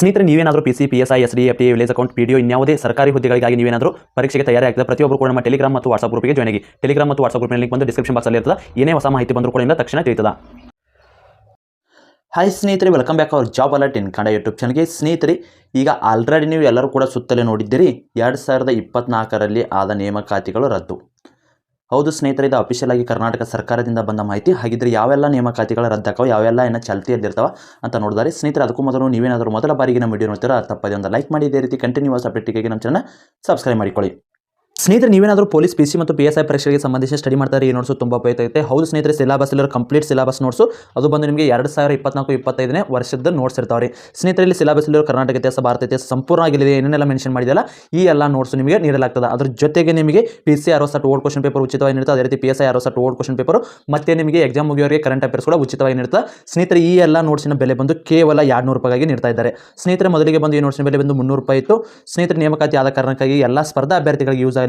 ಸ್ನೇಹಿತರೆ, ನೀವೇನಾದರೂ P C P S I S D F T village account P D ಇನ್ಯಾವುದೇ ಸರ್ಕಾರಿ ಹುದ್ದೆಗಳಿಗಾಗಿ ನೀವೇನಾದರೂ ಪರೀಕ್ಷೆಗೆ ತಯಾರಿ ಆಗ್ತದೆ ಪ್ರತಿಯೊಬ್ಬರು ಕೂಡ ನಮ್ಮ ಟೆಲಿಗ್ರಾಮ್ ಮತ್ತು ವಾಟ್ಸ್ಆಪ್ ಗ್ರೂಪಿಗೆ ಜಾಯ್ನ್ ಆಗಿ. ಟೆಲಿಗ್ರಾಮ್ ಮತ್ತು ವಾಟ್ಸ್ಆಪ್ ಗ್ರೂಪ್ ಲಿಂಕ್ ಬಂದು ಡಿಸ್ಕ್ರಿಪ್ಷನ್ ಬಾಕ್ಸಲ್ಲಿ ಇರ್ತದೆ. ಏನೇ ಹೊಸ ಮಾಹಿತಿ ಬಂದರೂ ಕೂಡ ತಕ್ಷಣ ತಿಳಿತದ. ಹಾಯ್ ಸ್ನೇಹಿತರೆ welcome back our job alert in Kannada YouTube ಚಾನಲ್ಗೆ ಸ್ನೇಹಿತರೆ, ಈಗ ಆಲ್ರೆಡಿ ನೀವು ಎಲ್ಲರೂ ಕೂಡ ಸುತ್ತಲೇ ನೋಡಿದ್ದೀರಿ, ಎರಡು ಸಾವಿರದ ಇಪ್ಪತ್ನಾಲ್ಕರಲ್ಲಿ ಆದ ನೇಮಕಾತಿಗಳು ರದ್ದು. ಹೌದು ಸ್ನೇಹಿತರೆ, ಇದು ಅಫಿಷಿಯಲ್ ಆಗಿ ಕರ್ನಾಟಕ ಸರ್ಕಾರದಿಂದ ಬಂದ ಮಾಹಿತಿ. ಹಾಗಿದ್ರೆ ಯಾವೆಲ್ಲ ನೇಮಕಾತಿಗಳ ರದ್ದಾಕವು ಯಾವೆಲ್ಲ ಏನೋ ಚಾಲ್ತಿಯಲ್ಲಿರ್ತಾವ ಅಂತ ನೋಡಿದರೆ. ಸ್ನೇಹಿತರೆ, ಅದಕ್ಕೂ ಮೊದಲು ನೀವೇನಾದರೂ ಮೊದಲ ಬಾರಿಗೆ ನಮ್ಮ ವಿಡಿಯೋ ನೋಡ್ತೀರಾ, ತಪ್ಪದೆ ಒಂದು ಲೈಕ್ ಮಾಡಿ. ಇದೇ ರೀತಿ ಕಂಟಿನ್ಯೂಸ್ ಅಪ್ಡೇಟಿಗೆ ನಮ್ಮ ಚಾನಲ್ ಸಬ್ಸ್ಕ್ರೈಬ್ ಮಾಡಿಕೊಳ್ಳಿ. ಸ್ನೇಹಿತರೆ, ನೀವೇನಾದರೂ ಪೊಲೀಸ್ ಪಿ ಸಿ ಮತ್ತು ಪಿ ಎಸ್ ಐ ಪರೀಕ್ಷೆಗೆ ಸಂಬಂಧಿಸಿ ಸ್ಟಡಿ ಮಾಡ್ತಾರೆ ಈ ನೋಟ್ಸು ತುಂಬ ಉಪಯುಕ್ತ ಆಗುತ್ತೆ. ಹೌದು ಸ್ನೇಹಿತರೆ ಸಿಲಬಸ್ ಇಲ್ಲ ಕಂಪ್ಲೀಟ್ ಸಿಲಬಸ್ ನೋಟ್ಸು ಅದು ಬಂದು ನಿಮಗೆ ಎರಡು ಸಾವಿರ ಇಪ್ಪತ್ನಾಲ್ಕು, ಇಪ್ಪತ್ತೈದನೇ ವರ್ಷದ ನೋಟ್ಸ್ ಇರ್ತಾವೆ ರೀ ಸ್ನೇಹಿತರೆ, ಇಲ್ಲಿ ಸಿಲೆಬಸ್ ಇಲ್ಲಿರೋ ಕರ್ನಾಟಕ ಇತಿಹಾಸ, ಭಾರತ ಇತಿಹಾಸ ಸಂಪೂರ್ಣವಾಗಿಲ್ಲ ಏನೇನೆಲ್ಲ ಮೆನ್ಷನ್ ಮಾಡಿದಲ್ಲ ಈ ಎಲ್ಲ ನೋಟ್ಸ್ ನಿಮಗೆ ನೀಡಲಾಗ್ತದೆ. ಅದ್ರ ಜೊತೆಗೆ ನಿಮಗೆ P C R set old question paper ಉಚಿತವಾಗಿ ನೀಡುತ್ತೆ. ಅದೇ ರೀತಿ P S I set old question paper ಮತ್ತೆ ನಿಮಗೆ ಎಕ್ಸಾಮ್ ಮುಗಿಯೋರಿಗೆ ಕರೆಂಟ್ ಅಫೇರ್ಸ್ ಕೂಡ ಉಚಿತವಾಗಿ ನೀಡುತ್ತೆ. ಸ್ನೇಹಿತರೆ, ಈ ಎಲ್ಲ ನೋಟ್ಸಿನ ಬೆಲೆ ಬಂದು ಕೇವಲ ಎರಡು ನೂರು ರೂಪಾಯಿಗೆ ನೀಡ್ತಾ ಇದ್ದಾರೆ. ಸ್ನೇಹಿತರೆ, ಮೊದಲಿಗೆ ಬಂದು ಈ ನೋಟ್ಸಿನ ಬೆಲೆ ಬಂದು ಮುನ್ನೂರು ರೂಪಾಯಿ ಇತ್ತು. ಸ್ನೇಹಿತರೆ, ನೇಮಕಾತಿ ಆದ ಕಾರಣಕ್ಕಾಗಿ ಎಲ್ಲ ಸ್ಪರ್ಧಾ ಅಭ್ಯರ್ಥಿಗಳಿಗೆ ಯೂಸ್ ಆಗಲಿ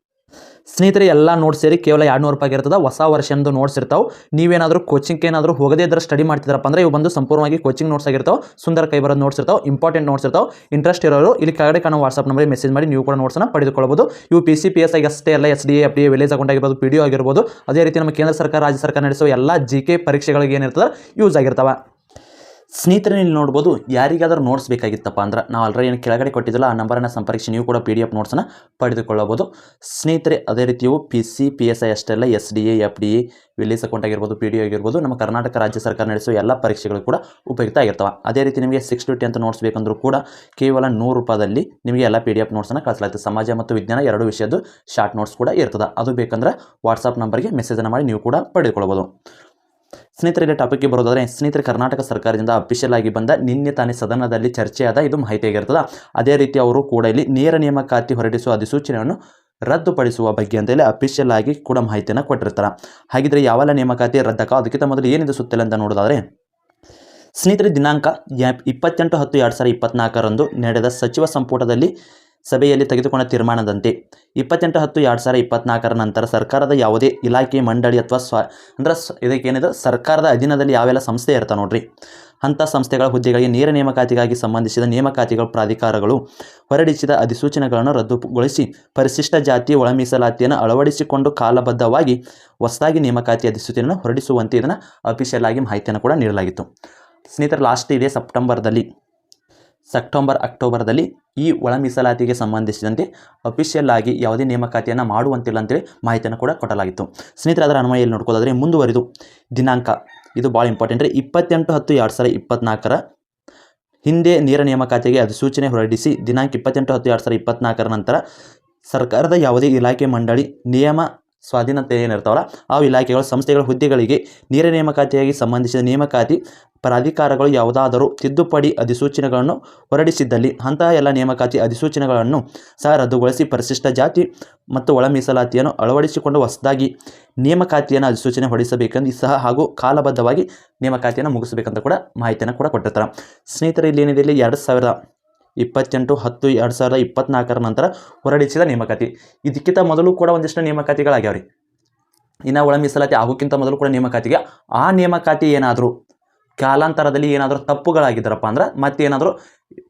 ಸ್ನೇಹಿತರೆ, ಎಲ್ಲ ನೋಟ್ಸ್ ಸೇರಿ ಕೇವಲ ಎರಡು ನೂರು ರೂಪಾಯಿ ಇರ್ತದೆ. ಹೊಸ ವರ್ಷನದು ನೋಟ್ಸ್ ಇರ್ತಾವೆ. ನೀವೇನಾದರೂ ಕೋಚಿಂಗ್ ಏನಾದರೂ ಹೋಗದೇ ಇದ್ರೆ ಸ್ಟಡಿ ಮಾಡ್ತಿದ್ರಪ್ಪ ಅಂದ್ರೆ ಇವು ಬಂದು ಸಂಪೂರ್ಣವಾಗಿ ಕೋಚಿಂಗ್ ನೋಟ್ಸ್ ಆಗಿರ್ತಾವೆ. ಸುಂದರ ಕೈ ಬರೋದು ನೋಟ್ಸ್ ಇರ್ತಾವೆ. ಇಂಪಾರ್ಟೆಂಟ್ ನೋಟ್ಸ್ ಇರ್ತಾವೆ. ಇಂಟ್ರೆಸ್ಟ್ ಇರೋರು ಇಲ್ಲಿ ಕೆಳಗಡೆ ಕಾಣೋ ವಾಟ್ಸಪ್ ನಂಬರ್ಗೆ ಮೆಸೇಜ್ ಮಾಡಿ ನೀವು ಕೂಡ ನೋಟ್ಸನ್ನು ಪಡೆದುಕೊಳ್ಳಬಹುದು ಇವು P C P S I ಅಷ್ಟೇ ಎಲ್ಲ S D F D village account ಆಗಿರ್ಬೋದು ಪಿ ಡಿ ಆಗಿರ್ಬೋದು. ಅದೇ ರೀತಿ ನಮ್ಮ ಕೇಂದ್ರ ಸರ್ಕಾರ, ರಾಜ್ಯ ಸರ್ಕಾರ ನಡೆಸುವ ಎಲ್ಲ ಜಿ ಕೆ ಪರೀಕ್ಷೆಗಳಿಗೆ ಏನಿರ್ತದೆ? ಯೂಸ್ ಆಗಿರ್ತಾವೆ. ಸ್ನೇಹಿತರೆ ಇಲ್ಲಿ ನೋಡ್ಬೋದು, ಯಾರಿಗಾದರೂ ನೋಟ್ಸ್ ಬೇಕಾಗಿತ್ತಪ್ಪ ಅಂದ್ರೆ ನಾವು ಆಲ್ರೆಡಿ ಏನು ಕೆಳಗಡೆ ಕೊಟ್ಟಿದ್ದಲ್ಲ, ಆ ನಂಬರನ್ನು ಸಂಪರ್ಕಿಸಿ, ನೀವು ಕೂಡ ಪಿ ಡಿ ಎಫ್ ನೋಟ್ಸನ್ನು ಪಡೆದುಕೊಳ್ಳಬಹುದು. ಸ್ನೇಹಿತರೆ, ಅದೇ ರೀತಿ ಇವು P C P S I ಅಷ್ಟೆಲ್ಲ S D A F D A village account ಆಗಿರ್ಬೋದು ಪಿ ಡಿ ಆಗಿರ್ಬೋದು, ನಮ್ಮ ಕರ್ನಾಟಕ ರಾಜ್ಯ ಸರ್ಕಾರ ನಡೆಸುವ ಎಲ್ಲ ಪರೀಕ್ಷೆಗಳು ಕೂಡ ಉಪಯುಕ್ತ ಆಗಿರ್ತವೆ. ಅದೇ ರೀತಿ ನಿಮಗೆ ಸಿಕ್ಸ್ ಟು ಟೆಂತ್ ನೋಟ್ಸ್ ಬೇಕಂದ್ರೂ ಕೂಡ ಕೇವಲ ನೂರು ರೂಪಾಯಿದಲ್ಲಿ ನಿಮಗೆ ಎಲ್ಲ ಪಿ ಡಿ ಎಫ್ ನೋಟ್ಸನ್ನು ಕಳಿಸಲಾಗುತ್ತೆ ಸಮಾಜ ಮತ್ತು ವಿಜ್ಞಾನ ಎರಡು ವಿಷಯದ್ದು ಶಾರ್ಟ್ ನೋಟ್ಸ್ ಕೂಡ ಇರ್ತದೆ. ಅದು ಬೇಕಂದ್ರೆ ವಾಟ್ಸಪ್ ನಂಬರ್ಗೆ ಮೆಸೇಜನ್ನು ಮಾಡಿ ನೀವು ಕೂಡ ಪಡೆದುಕೊಳ್ಳಬಹುದು. ಸ್ನೇಹಿತರೆ ಇಲ್ಲಿ ಟಾಪಿಕ್ಗೆ ಬರೋದಾದರೆ, ಸ್ನೇಹಿತರೆ ಕರ್ನಾಟಕ ಸರ್ಕಾರದಿಂದ ಅಫಿಷಿಯಲ್ ಆಗಿ ಬಂದ ನಿನ್ನೆ ತಾನೇ ಸದನದಲ್ಲಿ ಚರ್ಚೆಯಾದ ಇದು ಮಾಹಿತಿಯಾಗಿರ್ತದೆ ಅದೇ ರೀತಿ ಅವರು ಕೂಡ ಇಲ್ಲಿ ನೇರ ನೇಮಕಾತಿ ಹೊರಡಿಸುವ ಅಧಿಸೂಚನೆಯನ್ನು ರದ್ದುಪಡಿಸುವ ಬಗ್ಗೆ ಅಂತೇಳಿ ಅಫಿಷಿಯಲ್ ಆಗಿ ಕೂಡ ಮಾಹಿತಿಯನ್ನು ಕೊಟ್ಟಿರ್ತಾರೆ. ಹಾಗಿದ್ರೆ ಯಾವೆಲ್ಲ ನೇಮಕಾತಿ ರದ್ದಕ ಅದಕ್ಕಿಂತ ಮೊದಲು ಏನಿದೆ ಸುತ್ತಿಲ್ಲ ಅಂತ ನೋಡೋದಾದ್ರೆ, ಸ್ನೇಹಿತರೆ ದಿನಾಂಕ ಇಪ್ಪತ್ತೆಂಟು ಹತ್ತು ಎರಡು ಸಾವಿರದ ಇಪ್ಪತ್ನಾಲ್ಕರಂದು ನಡೆದ ಸಚಿವ ಸಂಪುಟದಲ್ಲಿ ಸಭೆಯಲ್ಲಿ ತೆಗೆದುಕೊಂಡ ತೀರ್ಮಾನದಂತೆ ಇಪ್ಪತ್ತೆಂಟು ಹತ್ತು ಎರಡು ಸಾವಿರ ಇಪ್ಪತ್ನಾಲ್ಕರ ನಂತರ ಸರ್ಕಾರದ ಯಾವುದೇ ಇಲಾಖೆ, ಮಂಡಳಿ ಅಥವಾ ಸ್ವ, ಅಂದ್ರೆ ಇದಕ್ಕೇನಿದೆ? ಸರ್ಕಾರದ ಅಧೀನದಲ್ಲಿ ಯಾವೆಲ್ಲ ಸಂಸ್ಥೆ ಇರ್ತಾವೆ ನೋಡ್ರಿ. ಅಂಥ ಸಂಸ್ಥೆಗಳ ಹುದ್ದೆಗಳಿಗೆ ನೇರ ನೇಮಕಾತಿಗಾಗಿ ಸಂಬಂಧಿಸಿದ ನೇಮಕಾತಿಗಳ ಪ್ರಾಧಿಕಾರಗಳು ಹೊರಡಿಸಿದ ಅಧಿಸೂಚನೆಗಳನ್ನು ರದ್ದುಗೊಳಿಸಿ ಪರಿಶಿಷ್ಟ ಜಾತಿ ಒಳ ಮೀಸಲಾತಿಯನ್ನು ಅಳವಡಿಸಿಕೊಂಡು ಕಾಲಬದ್ಧವಾಗಿ ಹೊಸದಾಗಿ ನೇಮಕಾತಿ ಅಧಿಸೂಚನೆಯನ್ನು ಹೊರಡಿಸುವಂತೆ ಇದನ್ನು ಅಫಿಷಿಯಲ್ ಆಗಿ ಮಾಹಿತಿಯನ್ನು ಕೂಡ ನೀಡಲಾಗಿತ್ತು. ಸ್ನೇಹಿತರೆ, ಲಾಸ್ಟ್ ಇದೆ ಸೆಪ್ಟೆಂಬರ್ದಲ್ಲಿ. ಸೆಪ್ಟೆಂಬರ್, ಅಕ್ಟೋಬರ್ದಲ್ಲಿ ಈ ಒಳ ಮೀಸಲಾತಿಗೆ ಸಂಬಂಧಿಸಿದಂತೆ ಅಫಿಷಿಯಲ್ ಆಗಿ ಯಾವುದೇ ನೇಮಕಾತಿಯನ್ನು ಮಾಡುವಂತಿಲ್ಲ ಅಂತೇಳಿ ಮಾಹಿತಿಯನ್ನು ಕೂಡ ಕೊಡಲಾಗಿತ್ತು. ಸ್ನೇಹಿತರೆ, ಅದರ ಅನ್ವಯಲ್ಲಿ ನೋಡ್ಕೋದಾದ್ರೆ ಮುಂದುವರಿದು. ದಿನಾಂಕ, ಇದು ಭಾಳ ಇಂಪಾರ್ಟೆಂಟ್ ರೀ. ಇಪ್ಪತ್ತೆಂಟು ಹತ್ತು ಎರಡು ಸಾವಿರ ಇಪ್ಪತ್ನಾಲ್ಕರ ಹಿಂದೆ ನೇರ ನೇಮಕಾತಿಗೆ ಅಧಿಸೂಚನೆ ಹೊರಡಿಸಿ ದಿನಾಂಕ ಇಪ್ಪತ್ತೆಂಟು ಹತ್ತು ಎರಡು ಸಾವಿರ ಇಪ್ಪತ್ನಾಲ್ಕರ ನಂತರ ಸರ್ಕಾರದ ಯಾವುದೇ ಇಲಾಖೆ ಮಂಡಳಿ ನಿಯಮ ಸ್ವಾಧೀನತೆ ಏನಿರ್ತಾವಲ್ಲ, ಆ ಇಲಾಖೆಗಳು, ಸಂಸ್ಥೆಗಳ ಹುದ್ದೆಗಳಿಗೆ ನೇರ ನೇಮಕಾತಿಯಾಗಿ ಸಂಬಂಧಿಸಿದ ನೇಮಕಾತಿ ಪ್ರಾಧಿಕಾರಗಳು ಯಾವುದಾದರೂ ತಿದ್ದುಪಡಿ ಅಧಿಸೂಚನೆಗಳನ್ನು ಹೊರಡಿಸಿದ್ದಲ್ಲಿ ಅಂತಹ ಎಲ್ಲ ನೇಮಕಾತಿ ಅಧಿಸೂಚನೆಗಳನ್ನು ಸಹ ರದ್ದುಗೊಳಿಸಿ ಪರಿಶಿಷ್ಟ ಜಾತಿ ಮತ್ತು ಒಳ ಮೀಸಲಾತಿಯನ್ನು ಅಳವಡಿಸಿಕೊಂಡು ಹೊಸದಾಗಿ ನೇಮಕಾತಿಯನ್ನು ಅಧಿಸೂಚನೆ ಹೊರಡಿಸಬೇಕೆಂದು ಸಹ ಹಾಗೂ ಕಾಲಬದ್ಧವಾಗಿ ನೇಮಕಾತಿಯನ್ನು ಮುಗಿಸಬೇಕಂತ ಕೂಡ ಮಾಹಿತಿಯನ್ನು ಕೂಡ ಕೊಟ್ಟಿರ್ತಾರೆ. ಸ್ನೇಹಿತರೆ, ಇಲ್ಲಿ ಏನಿದೆ? ಇಲ್ಲಿ ಎರಡು ಸಾವಿರದ ಇಪ್ಪತ್ತೆಂಟು ಹತ್ತು ಎರಡು ಸಾವಿರದ ಇಪ್ಪತ್ನಾಲ್ಕರ ನಂತರ ಹೊರಡಿಸಿದ ನೇಮಕಾತಿ. ಇದಕ್ಕಿಂತ ಮೊದಲು ಕೂಡ ಒಂದಿಷ್ಟು ನೇಮಕಾತಿಗಳಾಗ್ಯಾವ್ರಿ. ಇನ್ನು ಒಳ ಮೀಸಲಾತಿ ಆಗೋಕ್ಕಿಂತ ಮೊದಲು ಕೂಡ ನೇಮಕಾತಿಗೆ ಆ ನೇಮಕಾತಿ ಏನಾದರೂ ಕಾಲಾಂತರದಲ್ಲಿ ಏನಾದರೂ ತಪ್ಪುಗಳಾಗಿದ್ರಪ್ಪ ಅಂದ್ರೆ ಮತ್ತೇನಾದರೂ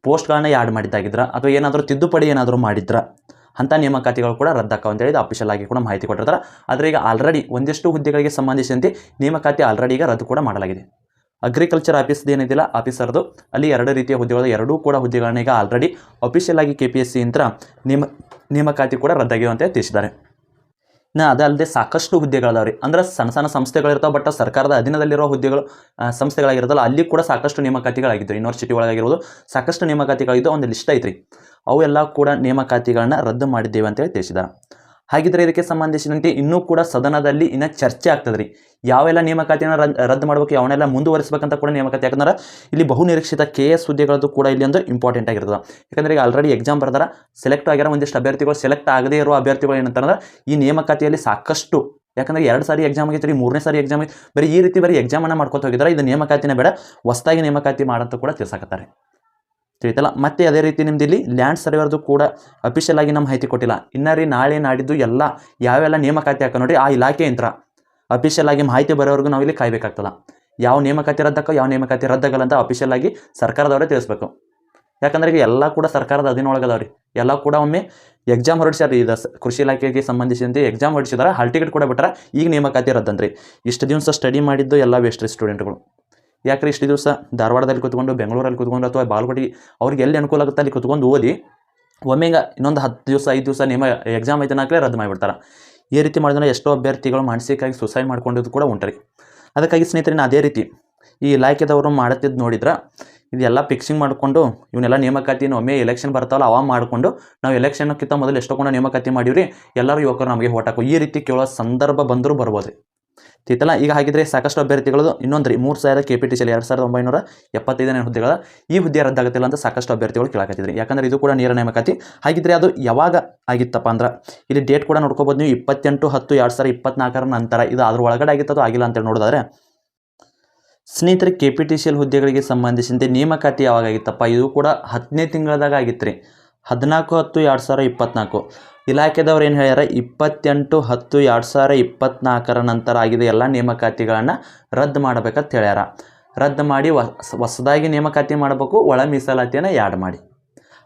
ಪೋಸ್ಟ್ಗಳನ್ನ ಯಾಡ್ ಮಾಡಿದ್ದಾಗಿದ್ರ ಅಥವಾ ಏನಾದರೂ ತಿದ್ದುಪಡಿ ಏನಾದರೂ ಮಾಡಿದ್ರ ಅಂಥ ನೇಮಕಾತಿಗಳು ಕೂಡ ರದ್ದಾಕವ್ ಅಂತೇಳಿ ಅಫಿಷಿಯಲ್ ಆಗಿ ಕೂಡ ಮಾಹಿತಿ ಕೊಟ್ಟಿರ್ತಾರೆ. ಆದರೆ ಈಗ ಆಲ್ರೆಡಿ ಒಂದಿಷ್ಟು ಹುದ್ದೆಗಳಿಗೆ ಸಂಬಂಧಿಸಿದಂತೆ ನೇಮಕಾತಿ ಆಲ್ರೆಡಿ ಈಗ ರದ್ದು ಕೂಡ ಮಾಡಲಾಗಿದೆ. ಅಗ್ರಿಕಲ್ಚರ್ ಆಫೀಸ್ದು ಏನಿದೆಯಲ್ಲ ಆಫೀಸರ್ದು ಅಲ್ಲಿ ಎರಡು ರೀತಿಯ ಹುದ್ದೆಗಳು ಎರಡೂ ಕೂಡ ಹುದ್ದೆಗಳನ್ನ ಈಗ ಆಲ್ರೆಡಿ ಅಫಿಷಿಯಲ್ ಆಗಿ ಕೆ ಪಿ ಎಸ್ ಸಿ ಯಂತ್ರ ನೇಮ, ನೇಮಕಾತಿ ಕೂಡ ರದ್ದಾಗಿವೆ ಅಂತ ತಿಳಿಸಿದ್ದಾರೆ. ಅದಲ್ಲದೆ ಸಾಕಷ್ಟು ಹುದ್ದೆಗಳದಾವೆ ರೀ ಅಂದ್ರೆ ಸಣ್ಣ ಸಣ್ಣ ಸಂಸ್ಥೆಗಳಿರ್ತಾವೆ ಬಟ್ ಸರ್ಕಾರದ ಅಧೀನದಲ್ಲಿರೋ ಹುದ್ದೆಗಳು ಸಂಸ್ಥೆಗಳಾಗಿರ್ತಲ್ಲ ಅಲ್ಲಿ ಕೂಡ ಸಾಕಷ್ಟು ನೇಮಕಾತಿಗಳಾಗಿದ್ದು ಯೂನಿವರ್ಸಿಟಿ ಒಳಗಾಗಿರ್ಬೋದು ಸಾಕಷ್ಟು ನೇಮಕಾತಿಗಳಿದ್ದು ಒಂದು ಲಿಸ್ಟ್ ಐತ್ರಿ. ಅವೆಲ್ಲ ಕೂಡ ನೇಮಕಾತಿಗಳನ್ನ ರದ್ದು ಮಾಡಿದ್ದೇವೆ ಅಂತೇಳಿ ತಿಳಿಸಿದ್ದಾರೆ ಹಾಗಿದ್ರೆ ಇದಕ್ಕೆ ಸಂಬಂಧಿಸಿದಂತೆ ಇನ್ನೂ ಕೂಡ ಸದನದಲ್ಲಿ ಇನ್ನ ಚರ್ಚೆ ಆಗ್ತದೆ ರೀ ಯಾವೆಲ್ಲ ನೇಮಕಾತಿಯನ್ನು ರದ್, ರದ್ದು ಮಾಡಬೇಕು, ಯಾವನ್ನೆಲ್ಲ ಮುಂದುವರಿಸಬೇಕಂತ ಕೂಡ ನೇಮಕಾತಿ ಯಾಕಂದ್ರೆ ಇಲ್ಲಿ ಬಹು ನಿರೀಕ್ಷಿತ ಕೆ ಎಸ್ ಹುದ್ದೆಗಳದ್ದು ಕೂಡ ಇಲ್ಲಿ ಒಂದು ಇಂಪಾರ್ಟೆಂಟ್ ಆಗಿರ್ತದೆ. ಯಾಕಂದ್ರೆ ಈಗ ಆಲ್ರೆಡಿ ಎಕ್ಸಾಮ್ ಬರ್ದಾರ ಸೆಲೆಕ್ಟ್ ಆಗಿರೋ ಒಂದಿಷ್ಟು ಅಭ್ಯರ್ಥಿಗಳು ಸೆಲೆಕ್ಟ್ ಆಗದೇ ಇರೋ ಅಭ್ಯರ್ಥಿಗಳು ಏನಂತಂದ್ರೆ ಈ ನೇಮಕಾತಿಯಲ್ಲಿ ಸಾಕಷ್ಟು, ಯಾಕಂದ್ರೆ ಎರಡು ಸಾರಿ ಎಕ್ಸಾಮ್ ಆಗಿತ್ತು ರೀ, ಮೂರನೇ ಸಾರಿ ಎಕ್ಸಾಮ್ ಬರೀ ಈ ರೀತಿ ಬರೀ ಎಕ್ಸಾಮನ್ನು ಮಾಡ್ಕೊತ ಹೋಗಿದ್ದಾರೆ ಇದು ನೇಮಕಾತಿನೇ ಬೇಡ, ಹೊಸದಾಗಿ ನೇಮಕಾತಿ ಮಾಡಂತ ಕೂಡ ತಿಳ್ಸಾಕತ್ತಾರೆ. ತಿಳಿತಲ್ಲ ಮತ್ತೆ ಅದೇ ರೀತಿ ನಿಮ್ದು ಇಲ್ಲಿ ಲ್ಯಾಂಡ್ ಸರ್ವೇರ್ದು ಕೂಡ ಅಫಿಷಿಯಲ್ ಆಗಿ ನಮ್ಮ ಮಾಹಿತಿ ಕೊಟ್ಟಿಲ್ಲ. ಇನ್ನ ರೀ ನಾಳೆ ನಾಡಿದ್ದು ಎಲ್ಲ ಯಾವೆಲ್ಲ ನೇಮಕಾತಿ ಹಾಕ ನೋಡಿ ಆ ಇಲಾಖೆ ಯಂತ್ರ ಅಫಿಷಿಯಲ್ ಆಗಿ ಮಾಹಿತಿ ಬರೋವರೆಗೂ ನಾವು ಇಲ್ಲಿ ಕಾಯಬೇಕಾಗ್ತಲ್ಲ ಯಾವ ನೇಮಕಾತಿ ರದ್ದಕ್ಕೋ, ಯಾವ ನೇಮಕಾತಿ ರದ್ದಾಗಲ್ಲ ಅಂತ ಅಫಿಷಿಯಲ್ ಆಗಿ ಸರ್ಕಾರದವರೇ ತಿಳಿಸ್ಬೇಕು. ಯಾಕಂದ್ರೆ ಎಲ್ಲ ಕೂಡ ಸರ್ಕಾರದ ಅಧೀನೊಳಗದವ್ರಿ ಎಲ್ಲ ಕೂಡ ಒಮ್ಮೆ ಎಕ್ಸಾಮ್ ಹೊರಡಿಸ್ಯಾರ ಇದು ಕೃಷಿ ಇಲಾಖೆಗೆ ಸಂಬಂಧಿಸಿದಂತೆ ಎಕ್ಸಾಮ್ ಹೊರಡಿಸಿದಾರ, ಹಾಲ್ ಟಿಕೆಟ್ ಕೂಡ ಬಿಟ್ಟರೆ ಈಗ ನೇಮಕಾತಿ ರದ್ದಂತ್ರಿ. ಇಷ್ಟು ದಿವಸ ಸ್ಟಡಿ ಮಾಡಿದ್ದು ಎಲ್ಲ ವೇಸ್ಟ್ ಸ್ಟೂಡೆಂಟ್ಗಳು ಯಾಕ್ರಿ ಇಷ್ಟು ದಿವಸ ಧಾರವಾಡದಲ್ಲಿ ಕೂತ್ಕೊಂಡು, ಬೆಂಗಳೂರಲ್ಲಿ ಕೂತ್ಕೊಂಡು ಅಥವಾ ಬಾಲ್ಕೋಟಿ ಅವ್ರಿಗೆ ಎಲ್ಲಿ ಅನುಕೂಲ ಆಗುತ್ತೆ ಅಲ್ಲಿ ಕೂತ್ಕೊಂಡು ಓದಿ, ಒಮ್ಮೆ ಇನ್ನೊಂದು ಹತ್ತು ದಿವಸ, ಐದು ದಿವಸ ನಿಮ್ಮ ಎಕ್ಸಾಮ್ ಐತೆ ನಾಲ್ಕಲೇ ರದ್ದು ಮಾಡಿಬಿಡ್ತಾರೆ. ಈ ರೀತಿ ಮಾಡಿದ್ರೆ ಎಷ್ಟೋ ಅಭ್ಯರ್ಥಿಗಳು ಮಾನಸಿಕವಾಗಿ ಸುಸೈಡ್ ಮಾಡ್ಕೊಂಡಿದ್ದು ಕೂಡ ಉಂಟ್ರಿ ಅದಕ್ಕಾಗಿ ಸ್ನೇಹಿತರೆ ನಾ ಅದೇ ರೀತಿ ಈ ಇಲಾಖೆದವರು ಮಾಡುತ್ತಿದ್ದು ನೋಡಿದ್ರೆ, ಇದೆಲ್ಲ ಫಿಕ್ಸಿಂಗ್ ಮಾಡಿಕೊಂಡು, ಇವನ್ನೆಲ್ಲ ನೇಮಕಾತಿನ ಒಮ್ಮೆ ಎಲೆಕ್ಷನ್ ಬರ್ತಾವಲ್ಲ ಅವಾಗ ಮಾಡಿಕೊಂಡು, ನಾವು ಎಲೆಕ್ಷನ್ಕ್ಕಿಂತ ಮೊದಲು ಎಷ್ಟೋ ಕೂಡ ನೇಮಕಾತಿ ಮಾಡಿವ್ರಿ, ಎಲ್ಲರೂ ಯುವಕರು ನಮಗೆ ಓಟ್ ಹಾಕು. ಈ ರೀತಿ ಕೇಳೋ ಸಂದರ್ಭ ಬಂದರೂ ಬರ್ಬೋದು. ರೀ ತಿತ್ತಲ್ಲ ಈಗ ಹಾಗಿದ್ರೆ ಸಾಕಷ್ಟು ಅಭ್ಯರ್ಥಿಗಳು ಇನ್ನೊಂದು ರೀ ಮೂರು ಸಾವಿರ ಕೆ ಪಿ ಟಿ ಸಿಯಲ್ಲಿ ಎರಡು ಸಾವಿರದ ಒಂಬೈನೂರ ಎಪ್ಪತ್ತೈದನೇ ಹುದ್ದೆಗಳ ಈ ಹುದ್ದೆ ರದ್ದಾಗುತ್ತಿಲ್ಲ ಅಂತ ಸಾಕಷ್ಟು ಅಭ್ಯರ್ಥಿಗಳು ಕೇಳಾಕತ್ತಿದ್ರಿ. ಯಾಕಂದ್ರೆ ಇದು ಕೂಡ ನೇರ ನೇಮಕಾತಿ ಹಾಗಿದ್ರೆ ಅದು ಯಾವಾಗ ಆಗಿತ್ತಪ್ಪ ಅಂದ್ರೆ, ಇಲ್ಲಿ ಡೇಟ್ ಕೂಡ ನೋಡ್ಕೋಬೋದು ನೀವು ಇಪ್ಪತ್ತೆಂಟು, ಹತ್ತು, ಎರಡು ಸಾವಿರ ಇಪ್ಪತ್ನಾಲ್ಕರ ನಂತರ ಇದು ಅದ್ರ ಒಳಗಡೆ ಆಗಿತ್ತದು ಆಗಿಲ್ಲ ಅಂತೇಳಿ ನೋಡಿದ್ರೆ ಸ್ನೇಹಿತರೆ ಕೆ ಪಿ ಟಿ ಸಿ ಹುದ್ದೆಗಳಿಗೆ ಸಂಬಂಧಿಸಿದಂತೆ ನೇಮಕಾತಿ ಯಾವಾಗ ಆಗಿತ್ತಪ್ಪ? ಇದು ಕೂಡ ಹತ್ತನೇ ತಿಂಗಳದಾಗ ಆಗಿತ್ತು ರೀ ಹದಿನಾಲ್ಕು ಹತ್ತು ಎರಡು ಸಾವಿರ ಇಪ್ಪತ್ನಾಲ್ಕು. ಇಲಾಖೆದವ್ರು ಏನು ಹೇಳ್ಯಾರ? ಇಪ್ಪತ್ತೆಂಟು ಹತ್ತು ಎರಡು ಸಾವಿರ ಇಪ್ಪತ್ನಾಲ್ಕರ ನಂತರ ಆಗಿದೆ ಎಲ್ಲ ನೇಮಕಾತಿಗಳನ್ನು ರದ್ದು ಮಾಡಬೇಕಂತ ಹೇಳ್ಯಾರ. ರದ್ದು ಮಾಡಿ ಹೊಸ, ಹೊಸದಾಗಿ ನೇಮಕಾತಿ ಮಾಡಬೇಕು, ಒಳ ಮೀಸಲಾತಿಯನ್ನು ಯಾಡ್ ಮಾಡಿ.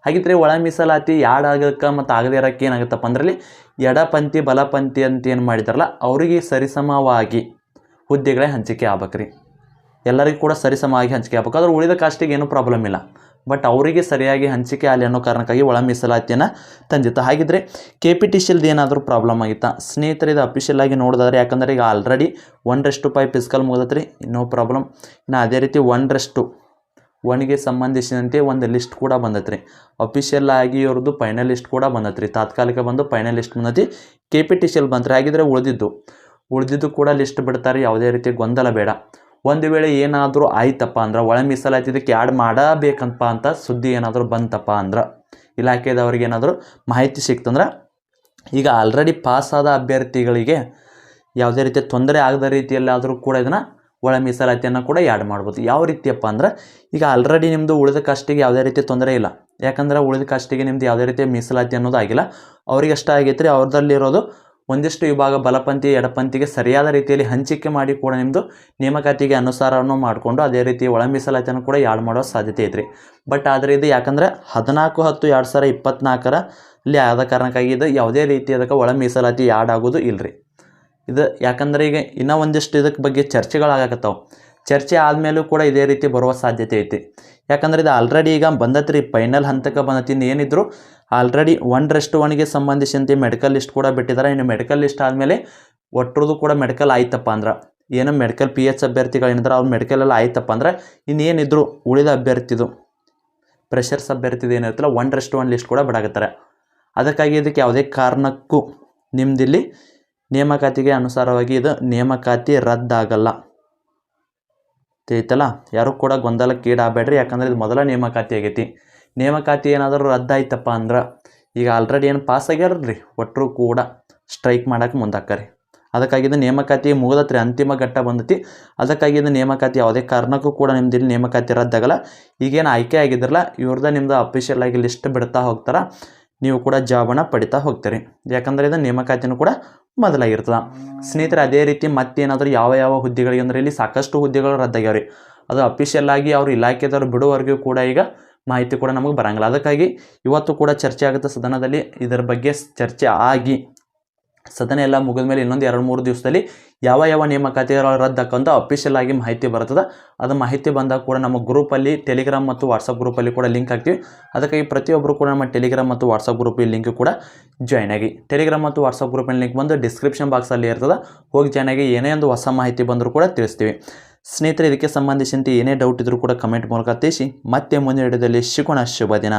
ಹಾಗಿದ್ರೆ ಒಳ ಮೀಸಲಾತಿ ಯಾಡ್ ಆಗಕ್ಕೆ ಮತ್ತು ಆಗದೇ ಇರೋಕ್ಕೆ ಏನಾಗುತ್ತಪ್ಪ ಅಂದ್ರಲ್ಲಿ ಎಡಪಂಥಿ, ಬಲಪಂಥಿ ಅಂತ ಏನು ಮಾಡಿದಾರಲ್ಲ, ಅವರಿಗೆ ಸರಿಸಮವಾಗಿ ಹುದ್ದೆಗಳೇ ಹಂಚಿಕೆ ಆಗ್ಬೇಕ್ರಿ. ಎಲ್ಲರಿಗೂ ಕೂಡ ಸರಿಸಮವಾಗಿ ಹಂಚಿಕೆ ಆಗ್ಬೇಕು. ಆದರೆ ಉಳಿದ ಕಾಸ್ಟಿಗೆ ಏನೂ ಪ್ರಾಬ್ಲಮ್ ಇಲ್ಲ. ಬಟ್ ಅವರಿಗೆ ಸರಿಯಾಗಿ ಹಂಚಿಕೆ ಆಗಲಿ ಅನ್ನೋ ಕಾರಣಕ್ಕಾಗಿ ಒಳ ಮೀಸಲಾತಿಯನ್ನು ತಂದಿತ್ತು. ಹಾಗಿದ್ರೆ ಕೆ ಪಿ ಟಿ ಸಿಲ್ದು ಏನಾದರೂ ಪ್ರಾಬ್ಲಮ್ ಆಗಿತ್ತಾ? ಸ್ನೇಹಿತರೆ ಇದು ಅಫಿಷಿಯಲ್ ಆಗಿ ನೋಡಿದ್ರೆ ಯಾಕಂದ್ರೆ ಈಗ ಆಲ್ರೆಡಿ ಒಂದರಷ್ಟು ಪೈ ಫಿಸಿಕಲ್ ಮುಗಿದತ್ರಿ ನೋ ಪ್ರಾಬ್ಲಮ್ ಇನ್ನು ಅದೇ ರೀತಿ ಒಂದರಷ್ಟು ಒನ್ಗೆ ಸಂಬಂಧಿಸಿದಂತೆ ಒಂದು ಲಿಸ್ಟ್ ಕೂಡ ಬಂದತ್ರಿ. ಅಫಿಷಿಯಲ್ ಆಗಿ ಇವ್ರದ್ದು ಫೈನಲ್ ಲಿಸ್ಟ್ ಕೂಡ ಬಂದತ್ರಿ. ತಾತ್ಕಾಲಿಕ ಬಂದು final list ಬಂದತಿ. K P T C L ಹಾಗಿದ್ರೆ ಉಳಿದಿದ್ದು. ಉಳಿದಿದ್ದು ಕೂಡ ಲಿಸ್ಟ್ ಬಿಡ್ತಾರೆ, ಯಾವುದೇ ರೀತಿ ಗೊಂದಲ ಬೇಡ. ಒಂದು ವೇಳೆ ಏನಾದರೂ ಆಯ್ತಪ್ಪ ಅಂದ್ರೆ, ಒಳ ಮೀಸಲಾತಿ ಇದಕ್ಕೆ ಆ್ಯಡ್ ಮಾಡಬೇಕಂತಪ್ಪ ಅಂತ ಸುದ್ದಿ ಏನಾದರೂ ಬಂತಪ್ಪ ಅಂದ್ರೆ, ಇಲಾಖೆದವ್ರಿಗೆ ಏನಾದರೂ ಮಾಹಿತಿ ಸಿಕ್ತಂದ್ರೆ, ಈಗ ಆಲ್ರೆಡಿ ಪಾಸಾದ ಅಭ್ಯರ್ಥಿಗಳಿಗೆ ಯಾವುದೇ ರೀತಿಯ ತೊಂದರೆ ಆಗದ ರೀತಿಯಲ್ಲಾದರೂ ಕೂಡ ಇದನ್ನು ಒಳ ಮೀಸಲಾತಿಯನ್ನು ಕೂಡ ಆ್ಯಡ್ ಮಾಡ್ಬೋದು. ಯಾವ ರೀತಿಯಪ್ಪ ಅಂದ್ರೆ, ಈಗ ಆಲ್ರೆಡಿ ನಿಮ್ಮದು ಉಳಿದ ಕಾಸ್ಟಿಗೆ ಯಾವುದೇ ರೀತಿ ತೊಂದರೆ ಇಲ್ಲ. ಯಾಕಂದ್ರೆ ಉಳಿದ ಕಾಸ್ಟಿಗೆ ನಿಮ್ದು ಯಾವುದೇ ರೀತಿಯ ಮೀಸಲಾತಿ ಅನ್ನೋದು ಆಗಿಲ್ಲ. ಅವ್ರಿಗೆ ಅಷ್ಟೇ ಆಗೈತೆ ಅವ್ರದಲ್ಲಿರೋದು ಒಂದಿಷ್ಟು ವಿಭಾಗ ಬಲಪಂಥಿ ಎಡಪಂಥಿಗೆ ಸರಿಯಾದ ರೀತಿಯಲ್ಲಿ ಹಂಚಿಕೆ ಮಾಡಿ ಕೂಡ ನಿಮ್ಮದು ನೇಮಕಾತಿಗೆ ಅನುಸಾರವನ್ನು ಮಾಡಿಕೊಂಡು ಅದೇ ರೀತಿ ಒಳ ಮೀಸಲಾತಿಯನ್ನು ಕೂಡ ಯಾಡ್ ಮಾಡೋ ಸಾಧ್ಯತೆ ಐತ್ರಿ. ಬಟ್ ಆದರೆ ಇದು ಯಾಕಂದ್ರೆ ಹದಿನಾಲ್ಕು ಹತ್ತು ಎರಡು ಸಾವಿರ ಇಪ್ಪತ್ನಾಲ್ಕರಲ್ಲಿ ಆದ ಕಾರಣಕ್ಕಾಗಿ ಇದು ಯಾವುದೇ ರೀತಿ ಅದಕ್ಕೆ ಒಳ ಮೀಸಲಾತಿ ಯಾಡ್ ಆಗೋದು ಇಲ್ರಿ. ಇದು ಯಾಕಂದ್ರೆ ಈಗ ಇನ್ನೂ ಒಂದಿಷ್ಟು ಇದಕ್ಕೆ ಬಗ್ಗೆ ಚರ್ಚೆಗಳಾಗಕತ್ತಾವೆ. ಚರ್ಚೆ ಆದಮೇಲೂ ಕೂಡ ಇದೇ ರೀತಿ ಬರುವ ಸಾಧ್ಯತೆ ಐತಿ. ಯಾಕಂದ್ರೆ ಇದು ಆಲ್ರೆಡಿ ಈಗ ಬಂದತ್ರಿ ಫೈನಲ್ ಹಂತಕ್ಕೆ ಬಂದತಿ ಏನಿದ್ರು ಆಲ್ರೆಡಿ ಒನ್ ರೆಸ್ಟ್ ಒನ್ಗೆ ಸಂಬಂಧಿಸಿದಂತೆ ಮೆಡಿಕಲ್ ಲಿಸ್ಟ್ ಕೂಡ ಬಿಟ್ಟಿದ್ದಾರೆ. ಇನ್ನು ಮೆಡಿಕಲ್ ಲಿಸ್ಟ್ ಆದಮೇಲೆ ಒಟ್ಟರದು ಕೂಡ ಮೆಡಿಕಲ್ ಆಯ್ತಪ್ಪ ಅಂದ್ರೆ ಏನೋ ಮೆಡಿಕಲ್ ಪಿ ಎಚ್ ಅಭ್ಯರ್ಥಿಗಳು ಏನಿದ್ರೆ ಅವ್ರು ಮೆಡಿಕಲಲ್ಲಿ ಆಯ್ತಪ್ಪ ಅಂದ್ರೆ ಇನ್ನೇನಿದ್ರು ಉಳಿದ ಅಭ್ಯರ್ಥಿದು ಪ್ರೆಷರ್ಸ್ ಅಭ್ಯರ್ಥಿದು ಏನಿರುತ್ತಲ್ಲ ರೆಸ್ಟ್ ಒನ್ ಲಿಸ್ಟ್ ಕೂಡ ಬಿಡಾಗುತ್ತಾರೆ ಅದಕ್ಕಾಗಿ ಇದಕ್ಕೆ ಯಾವುದೇ ಕಾರಣಕ್ಕೂ ನಿಮ್ದಿಲ್ಲಿ ನೇಮಕಾತಿಗೆ ಅನುಸಾರವಾಗಿ ಇದು ನೇಮಕಾತಿ ರದ್ದಾಗಲ್ಲ. ತಿಳಿತಲ್ಲ? ಯಾರು ಕೂಡ ಗೊಂದಲಕ್ಕೀಡಾಗಬೇಡ್ರಿ. ಯಾಕಂದ್ರೆ ಇದು ಮೊದಲ ನೇಮಕಾತಿ ಆಗೈತಿ. ನೇಮಕಾತಿ ಏನಾದರೂ ರದ್ದಾಯ್ತಪ್ಪ ಅಂದ್ರೆ, ಈಗ ಆಲ್ರೆಡಿ ಏನು ಪಾಸ್ ಆಗ್ಯಾರಲ್ರಿ? ಒಟ್ಟರು ಕೂಡ ಸ್ಟ್ರೈಕ್ ಮಾಡಕ್ಕೆ ಮುಂದಾಕ್ಕಾರಿ ಅದಕ್ಕಾಗಿ ನೇಮಕಾತಿ ಮುಗಿದತ್ರಿ, ಅಂತಿಮ ಘಟ್ಟ ಬಂದತಿ. ಅದಕ್ಕಾಗಿ ನೇಮಕಾತಿ ಯಾವುದೇ ಕಾರಣಕ್ಕೂ ಕೂಡ ನಿಮ್ದು ಇಲ್ಲಿ ನೇಮಕಾತಿ ರದ್ದಾಗಲ್ಲ. ಈಗೇನು ಆಯ್ಕೆ ಆಗಿದ್ರಲ್ಲ ಇವ್ರದ್ದು ನಿಮ್ದು ಅಫಿಷಿಯಲ್ ಆಗಿ ಲಿಸ್ಟ್ ಬಿಡ್ತಾ ಹೋಗ್ತಾರೆ. ನೀವು ಕೂಡ ಜಾಬನ್ನು ಪಡಿತಾ ಹೋಗ್ತೀರಿ. ಯಾಕಂದರೆ ಇದು ನೇಮಕಾತಿನೂ ಕೂಡ ಮೊದಲಾಗಿರ್ತದೆ. ಸ್ನೇಹಿತರೆ, ಅದೇ ರೀತಿ ಮತ್ತೇನಾದರೂ ಯಾವ ಯಾವ ಹುದ್ದೆಗಳಿಗೆ, ಅಂದರೆ ಇಲ್ಲಿ ಸಾಕಷ್ಟು ಹುದ್ದೆಗಳು ರದ್ದಾಗ್ಯಾವ್ರಿ. ಅದು ಅಫಿಷಿಯಲ್ ಆಗಿ ಅವ್ರ ಇಲಾಖೆದವ್ರು ಬಿಡುವವರೆಗೂ ಕೂಡ ಈಗ ಮಾಹಿತಿ ಕೂಡ ನಮಗೆ ಬರಂಗಿಲ್ಲ. ಅದಕ್ಕಾಗಿ ಇವತ್ತು ಕೂಡ ಚರ್ಚೆ ಆಗುತ್ತೆ ಸದನದಲ್ಲಿ. ಇದರ ಬಗ್ಗೆ ಚರ್ಚೆ ಆಗಿ ಸದನ ಎಲ್ಲ ಮುಗಿದ ಮೇಲೆ ಇನ್ನೊಂದು ಎರಡು ಮೂರು ದಿವಸದಲ್ಲಿ ಯಾವ ಯಾವ ನೇಮಕಾತಿಗಳು ರದ್ದಾಕಂತ ಅಫಿಷಿಯಲ್ ಆಗಿ ಮಾಹಿತಿ ಬರ್ತದೆ. ಅದು ಮಾಹಿತಿ ಬಂದಾಗ ಕೂಡ ನಮ್ಮ ಗ್ರೂಪಲ್ಲಿ ಟೆಲಿಗ್ರಾಮ್ ಮತ್ತು ವಾಟ್ಸಪ್ ಗ್ರೂಪಲ್ಲಿ ಕೂಡ ಲಿಂಕ್ ಹಾಕ್ತೀವಿ. ಅದಕ್ಕಾಗಿ ಪ್ರತಿಯೊಬ್ಬರು ಕೂಡ ನಮ್ಮ ಟೆಲಿಗ್ರಾಮ್ ಮತ್ತು ವಾಟ್ಸಪ್ ಗ್ರೂಪಿಗೆ ಲಿಂಕ್ ಕೂಡ ಜಾಯ್ನ್ ಆಗಿ. ಟೆಲಿಗ್ರಾಮ್ ಮತ್ತು ವಾಟ್ಸಪ್ ಗ್ರೂಪಿನ ಲಿಂಕ್ ಬಂದು ಡಿಸ್ಕ್ರಿಪ್ಷನ್ ಬಾಕ್ಸಲ್ಲಿ ಇರ್ತದೆ. ಹೋಗಿ ಜಾಯ್ನ್ ಆಗಿ ಏನೇ ಒಂದು ಹೊಸ ಮಾಹಿತಿ ಬಂದರೂ ಕೂಡ ತಿಳಿಸ್ತೀವಿ. ಸ್ನೇಹಿತರೆ, ಇದಕ್ಕೆ ಸಂಬಂಧಿಸಿದಂತೆ ಏನೇ ಡೌಟ್ ಇದ್ರೂ ಕೂಡ ಕಮೆಂಟ್ ಮೂಲಕ ತಿಳಿಸಿ. ಮತ್ತೆ ಮುಂದಿನ ವಿಡಿಯೋದಲ್ಲಿ ಸಿಗೋಣ. ಶುಭ ದಿನ.